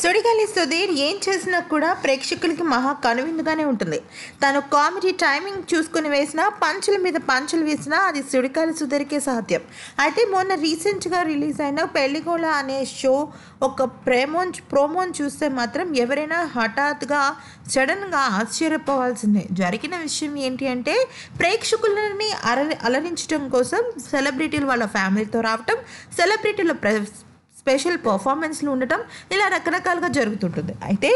సుడిగాలి సుధీర్ ఏం చేసినా కూడా ప్రేక్షకులకి మహా కనువిందుగానే ఉంటుంది. తను కామెడీ టైమింగ్ చూసుకుని వేసినా పంచుల మీద పంచులు వేసినా అది సుడిగాలి సుధీర్కే సాధ్యం. అయితే మొన్న రీసెంట్గా రిలీజ్ అయిన పెళ్ళిగోళ అనే షో ఒక ప్రేమోన్ ప్రోమోన్ చూస్తే మాత్రం ఎవరైనా హఠాత్తుగా సడన్గా ఆశ్చర్యపోవాల్సిందే. జరిగిన విషయం ఏంటి అంటే ప్రేక్షకులని అల అలరించడం కోసం సెలబ్రిటీలు వాళ్ళ ఫ్యామిలీతో రావటం సెలబ్రిటీల ప్ర స్పెషల్ పర్ఫార్మెన్స్లు ఉండటం ఇలా రకరకాలుగా జరుగుతుంటుంది. అయితే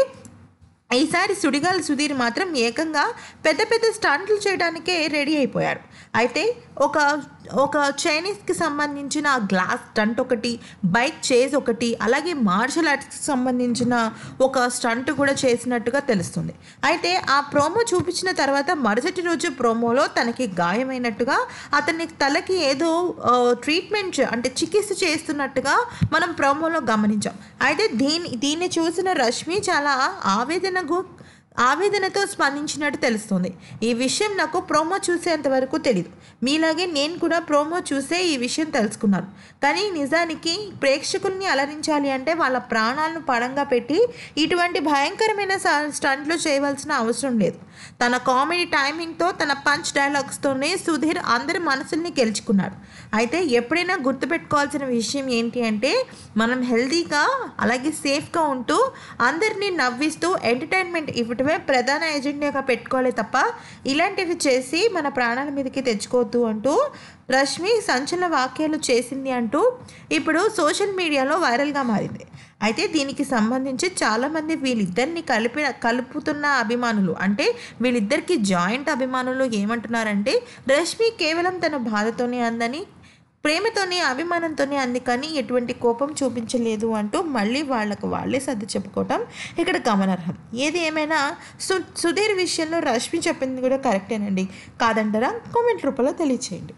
ఈసారి సుడిగాలి సుధీర్ మాత్రం ఏకంగా పెద్ద పెద్ద స్టంట్లు చేయడానికే రెడీ అయిపోయారు. అయితే ఒక ఒక చైనీస్కి సంబంధించిన గ్లాస్ స్టంట్ ఒకటి బైక్ చేజ్ ఒకటి అలాగే మార్షల్ ఆర్ట్స్కి సంబంధించిన ఒక స్టంట్ కూడా చేసినట్టుగా తెలుస్తుంది. అయితే ఆ ప్రోమో చూపించిన తర్వాత మరుసటి రోజు ప్రోమోలో తనకి గాయమైనట్టుగా అతని తలకి ఏదో ట్రీట్మెంట్ అంటే చికిత్స చేస్తున్నట్టుగా మనం ప్రోమోలో గమనించాం. అయితే దీని దీన్ని చూసిన రష్మి చాలా ఆవేదనకు ఆవేదనతో స్పందించినట్టు తెలుస్తుంది. ఈ విషయం నాకు ప్రోమో చూసేంత వరకు తెలియదు మీలాగే నేను కూడా ప్రోమో చూసే ఈ విషయం తెలుసుకున్నాను. కానీ నిజానికి ప్రేక్షకుల్ని అలరించాలి అంటే వాళ్ళ ప్రాణాలను పడంగా పెట్టి ఇటువంటి భయంకరమైన స్టంట్లు చేయవలసిన అవసరం లేదు. తన కామెడీ టైమింగ్తో తన పంచ్ డైలాగ్స్తోనే సుధీర్ అందరి మనసుల్ని గెలుచుకున్నాడు. అయితే ఎప్పుడైనా గుర్తుపెట్టుకోవాల్సిన విషయం ఏంటి అంటే మనం హెల్తీగా అలాగే సేఫ్గా ఉంటూ అందరినీ నవ్విస్తూ ఎంటర్టైన్మెంట్ ఇవ్వటమే ప్రధాన ఎజెండాగా పెట్టుకోవాలి తప్ప ఇలాంటివి చేసి మన ప్రాణాల మీదకి తెచ్చుకోవద్దు అంటూ రష్మి సంచలన వ్యాఖ్యలు చేసింది అంటూ ఇప్పుడు సోషల్ మీడియాలో వైరల్గా మారింది. అయితే దీనికి సంబంధించి చాలామంది వీళ్ళిద్దరిని కలిపి కలుపుతున్న అభిమానులు అంటే వీళ్ళిద్దరికి జాయింట్ అభిమానులు ఏమంటున్నారంటే రష్మి కేవలం తన బాధతోనే అందని ప్రేమతోనే అభిమానంతోనే అంది. కానీ ఎటువంటి కోపం చూపించలేదు అంటూ మళ్ళీ వాళ్ళకు వాళ్ళే సర్ది చెప్పుకోవటం ఇక్కడ గమనార్హం. ఏది ఏమైనా సు సుధీర్ విషయంలో రష్మి చెప్పింది కూడా కరెక్టేనండి. కాదంటారా? కామెంట్ రూపంలో తెలియచేయండి.